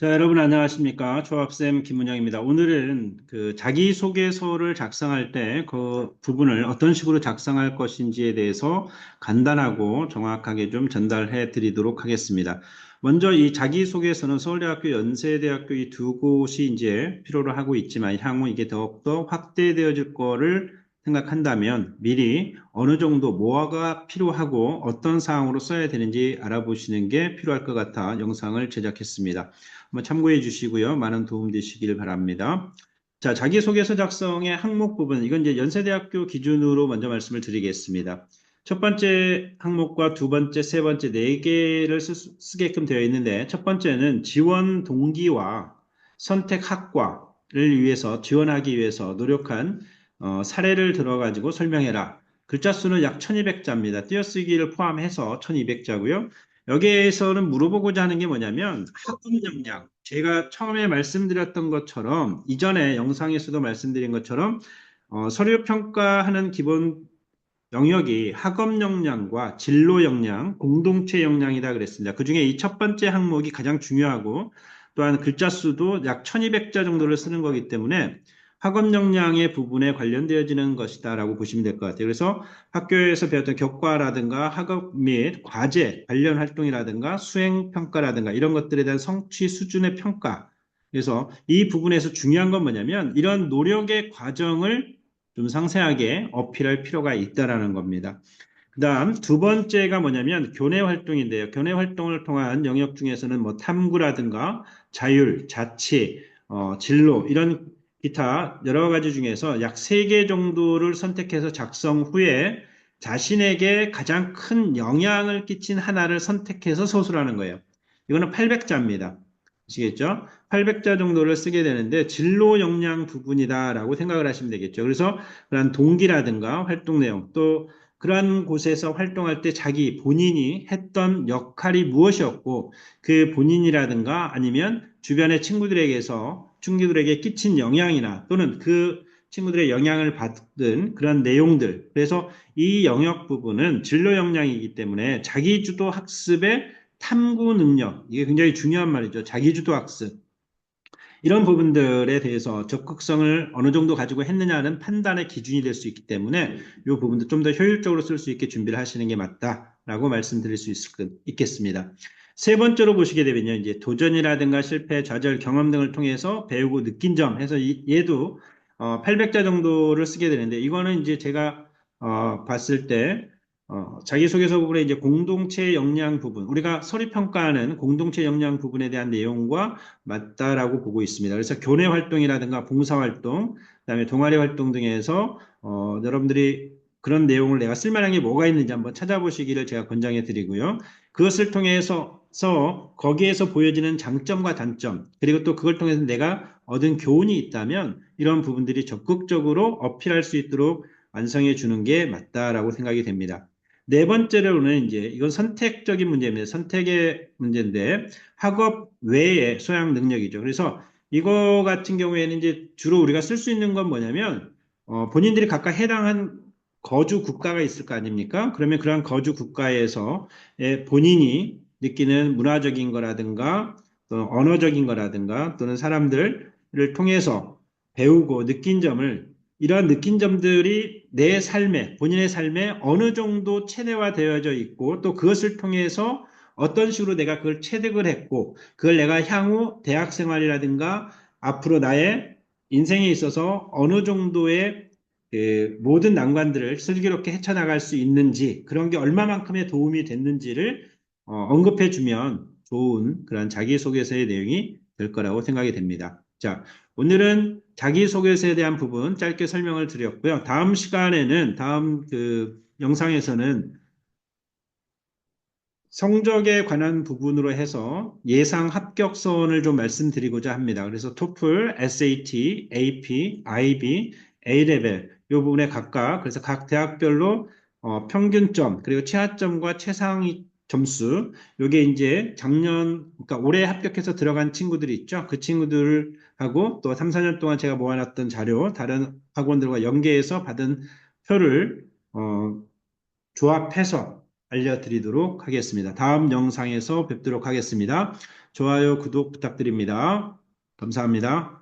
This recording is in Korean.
자, 여러분 안녕하십니까? 조합쌤 김문영입니다. 오늘은 그 자기소개서를 작성할 때 그 부분을 어떤 식으로 작성할 것인지에 대해서 간단하고 정확하게 좀 전달해 드리도록 하겠습니다. 먼저 이 자기소개서는 서울대학교, 연세대학교 이 두 곳이 이제 필요로 하고 있지만 향후 이게 더욱더 확대되어질 거를 생각한다면 미리 어느 정도 뭐가 필요하고 어떤 사항으로 써야 되는지 알아보시는 게 필요할 것 같아 영상을 제작했습니다. 한번 참고해 주시고요. 많은 도움 되시길 바랍니다. 자, 자기소개서 작성의 항목 부분, 이건 이제 연세대학교 기준으로 먼저 말씀을 드리겠습니다. 첫 번째 항목과 두 번째, 세 번째 네 개를 쓰, 게끔 되어 있는데, 첫 번째는 지원 동기와 선택 학과를 위해서, 지원하기 위해서 노력한 어, 사례를 들어가지고 설명해라. 글자 수는 약 1200자입니다. 띄어쓰기를 포함해서 1200자고요. 여기에서는 물어보고자 하는 게 뭐냐면 학업 역량. 제가 처음에 말씀드렸던 것처럼 이전에 영상에서도 말씀드린 것처럼 어, 서류 평가하는 기본 영역이 학업 역량과 진로 역량, 공동체 역량이다 그랬습니다. 그 중에 이 첫 번째 항목이 가장 중요하고 또한 글자 수도 약 1200자 정도를 쓰는 거기 때문에 학업 역량의 부분에 관련되어지는 것이다라고 보시면 될 것 같아요. 그래서 학교에서 배웠던 교과라든가 학업 및 과제 관련 활동이라든가 수행 평가라든가 이런 것들에 대한 성취 수준의 평가. 그래서 이 부분에서 중요한 건 뭐냐면 이런 노력의 과정을 좀 상세하게 어필할 필요가 있다라는 겁니다. 그 다음 두 번째가 뭐냐면 교내 활동인데요. 교내 활동을 통한 영역 중에서는 뭐 탐구라든가 자율, 자치, 어, 진로 이런 기타 여러 가지 중에서 약 3개 정도를 선택해서 작성 후에 자신에게 가장 큰 영향을 끼친 하나를 선택해서 서술하는 거예요. 이거는 800자입니다. 아시겠죠? 800자 정도를 쓰게 되는데 진로 역량 부분이다라고 생각을 하시면 되겠죠. 그래서 그런 동기라든가 활동 내용 또 그러한 곳에서 활동할 때 자기 본인이 했던 역할이 무엇이었고 그 본인이라든가 아니면 주변의 친구들에게서 친구들에게 끼친 영향이나 또는 그 친구들의 영향을 받은 그런 내용들. 그래서 이 영역 부분은 진로 역량이기 때문에 자기주도 학습의 탐구 능력. 이게 굉장히 중요한 말이죠. 자기주도 학습. 이런 부분들에 대해서 적극성을 어느 정도 가지고 했느냐는 판단의 기준이 될 수 있기 때문에 이 부분도 좀 더 효율적으로 쓸 수 있게 준비를 하시는 게 맞다라고 말씀드릴 수 있을, 있겠습니다. 세 번째로 보시게 되면요. 이제 도전이라든가 실패, 좌절, 경험 등을 통해서 배우고 느낀 점 해서 이, 얘도 어, 800자 정도를 쓰게 되는데 이거는 이제 제가 어, 봤을 때 어, 자기소개서 부분에 이제 공동체 역량 부분, 우리가 서류 평가하는 공동체 역량 부분에 대한 내용과 맞다라고 보고 있습니다. 그래서 교내 활동이라든가 봉사 활동, 그 다음에 동아리 활동 등에서 어, 여러분들이 그런 내용을 내가 쓸만한 게 뭐가 있는지 한번 찾아보시기를 제가 권장해 드리고요. 그것을 통해서 거기에서 보여지는 장점과 단점, 그리고 또 그걸 통해서 내가 얻은 교훈이 있다면 이런 부분들이 적극적으로 어필할 수 있도록 완성해 주는 게 맞다라고 생각이 됩니다. 네 번째로는 이제 이건 선택적인 문제입니다. 선택의 문제인데 학업 외의 소양 능력이죠. 그래서 이거 같은 경우에는 이제 주로 우리가 쓸 수 있는 건 뭐냐면 어, 본인들이 각각 해당한 거주 국가가 있을 거 아닙니까? 그러면 그러한 거주 국가에서 본인이 느끼는 문화적인 거라든가 또 언어적인 거라든가 또는 사람들을 통해서 배우고 느낀 점을 이러한 느낀 점들이 내 삶에, 본인의 삶에 어느 정도 체내화되어져 있고 또 그것을 통해서 어떤 식으로 내가 그걸 체득을 했고 그걸 내가 향후 대학 생활이라든가 앞으로 나의 인생에 있어서 어느 정도의 그 모든 난관들을 슬기롭게 헤쳐나갈 수 있는지 그런 게 얼마만큼의 도움이 됐는지를 어, 언급해 주면 좋은 그런 자기소개서의 내용이 될 거라고 생각이 됩니다. 자, 오늘은 자기소개서에 대한 부분 짧게 설명을 드렸고요. 다음 시간에는, 다음 그 영상에서는 성적에 관한 부분으로 해서 예상 합격선을 좀 말씀드리고자 합니다. 그래서 토플, SAT, AP, IB, A레벨 이 부분에 각각 그래서 각 대학별로 어, 평균점 그리고 최하점과 최상위 점수 요게 이제 작년 그러니까 올해 합격해서 들어간 친구들이 있죠. 그 친구들하고 또 3, 4년 동안 제가 모아놨던 자료 다른 학원들과 연계해서 받은 표를 어, 조합해서 알려드리도록 하겠습니다. 다음 영상에서 뵙도록 하겠습니다. 좋아요, 구독 부탁드립니다. 감사합니다.